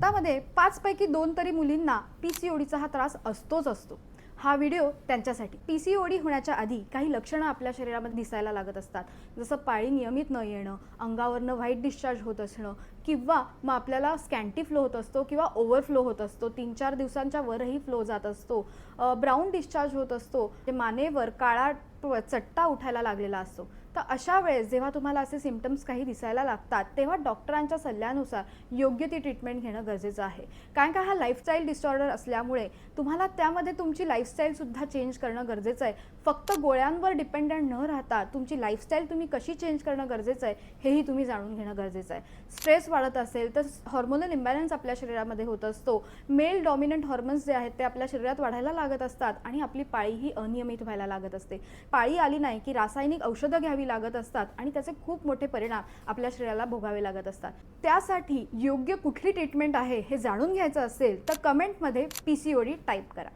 भारतामध्ये पाचपैकी दोन तरी मुलींना पी सी ओडीचा हा त्रास असतोच असतो. हा व्हिडिओ त्यांच्यासाठी. पी सी ओडी होण्याच्या आधी काही लक्षणं आपल्या शरीरामध्ये दिसायला लागत असतात. जसं पाळी नियमित न येणं अंगावरनं व्हाईट डिस्चार्ज होत असणं किंवा मग आपल्याला स्कॅन्टी फ्लो होत असतो किंवा ओव्हरफ्लो होत असतो. तीन चार दिवसांच्या वरही फ्लो जात असतो. ब्राऊन डिस्चार्ज होत असतो. ते मानेवर काळा चट्टा उठायला लागलेला असतो. तर अशा वेळेस जेव्हा तुम्हाला असे सिमटम्स काही दिसायला लागतात तेव्हा डॉक्टरांच्या सल्ल्यानुसार योग्य ती ट्रीटमेंट घेणं गरजेचं आहे. कारण का हा लाईफस्टाईल डिसऑर्डर असल्यामुळे तुम्हाला त्यामध्ये तुमची लाईफस्टाईलसुद्धा चेंज करणं गरजेचं आहे. फक्त गोळ्यांवर डिपेंडंट न राहता तुमची लाईफस्टाईल तुम्ही कशी चेंज करणं गरजेचं आहे हेही तुम्ही जाणून घेणं गरजेचं आहे. स्ट्रेस वाढत असेल तर हॉर्मोनल इम्बॅलन्स आपल्या शरीरामध्ये होत असतो. मेल डॉमिनंट हॉर्मोन्स जे आहेत ते आपल्या शरीरात वाढायला लागत असतात आणि आपली पाळीही अनियमित व्हायला लागत असते. पाळी आली नाही की रासायनिक औषधं घ्यावी लागत असतात आणि त्याचे खूप मोठे परिणाम आपल्या शरीराला भोगावे लागत असतात. त्यासाठी योग्य कुठली ट्रीटमेंट आहे हे जाणून घ्यायचं असेल तर कमेंटमध्ये P C O D type करा.